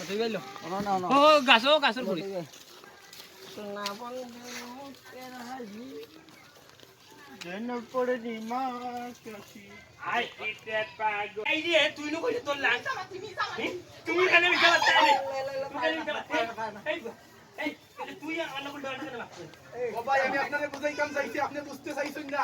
কত গেলো না না না ও গাছ ও গাছের গুড়ি যেন পড়ে নি মা কাশি আই ইতে পাগল এই রে তুই নো কইতে তোর লাগ তুমি কেন মিছা বাচ্চা রে তুমি কেন মিছা বাচ্চা এই এই এই, তুই আমার নাম ডাটা কেন বাচ্চা ও ভাই আমি আপনারে বুঝাই কাম চাইছি আপনি বুঝতে চাইছেন না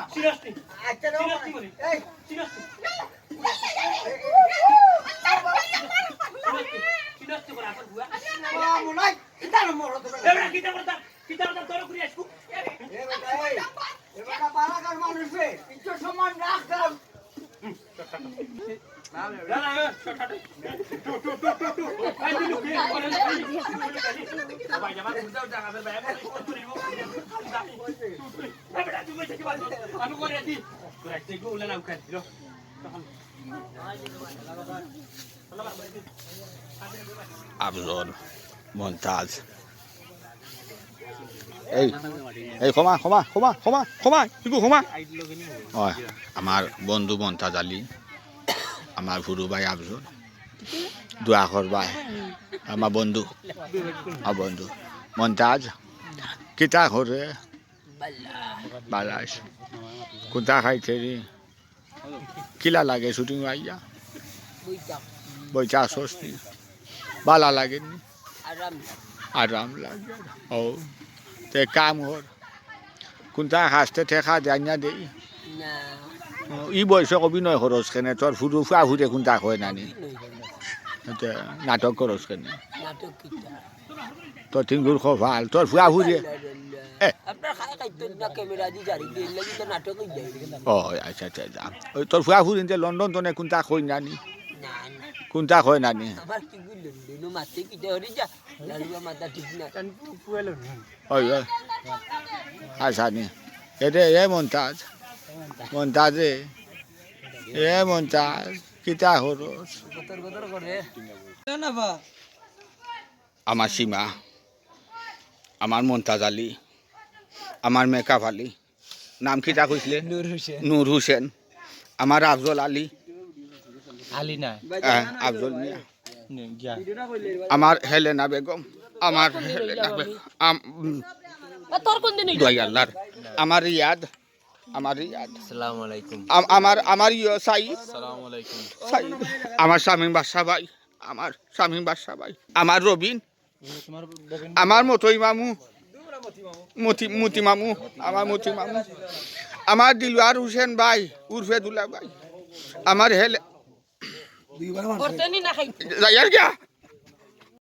জামা বুঝাও জায়গা বে ভাই কোন করিব এবারে তুমি থেকে বাদ আমি করে দি তোর একটা গোল না উঠা দিল আফজল মন্তাজ এই এই ক্ষমা ক্ষমা ক্ষমা ক্ষমা ক্ষমা ইবু ক্ষমা। হয় আমার বন্ধু মন্তাজ আলী আমার ভুরু ভাই আফজল দুয়াখর ভাই আমার বন্ধু আমার বন্ধু মন্তাজ কিতা করে বালাস কোথা খাইছে রে কিলা লাগে শুটিং আইয়া? বইটা সস্তি বালা লাগেনি আরাম লাগে। ও তে কাম কর কোনটা হাসতে ঠেকা জানিয়া দেই ও, ই বয়স অভিনয় খরচ কেনে তোর ফুরু ফুয়া ফুরে কোনটা হয় নানি তে নাটক খরচ কেনে তোর তিনগুর খুব ভালো তোর ফুয়া না দিয়ে তো যায় ও আচ্ছা আচ্ছা তোর ফুয়া ফুরিনতে লন্ডন তনে কোনটা কই নানি না না কোনটা গুলো? নো। আচ্ছা নি। এতে এ মন্তাজ। মন্তাজে। এ মন্তাজ কিতা বা আমার সীমা আমার মন্তাজ আলী আমার মেকআপ আলী। নাম কিতা কইছিলে নূর হোসেন। নূর হোসেন। আমার আফজল আলী। আফজল মিয়া। আমার হেলেনা বেগম আমার হেলেনা বেগম আম- উম, তোর কোন দিন দোয়াই আল্লাহর। আমার ইয়াদ আমার ইয়াদ আসসালামু আলাইকুম। আম- আমার আমার ইয়ে আলাইকুম। সাইদ আমার স্বামী বাদশা ভাই আমার স্বামী বাদশা ভাই। আমার রবিন। আমার মতই মামু। মতি মতি মামু। আমার মতি মামু। আমার দিলওয়ার হোসেন ভাই উর্ফে দুলা ভাই। আমার হেলে করতে নি না খাই যাইয়ার গিয়া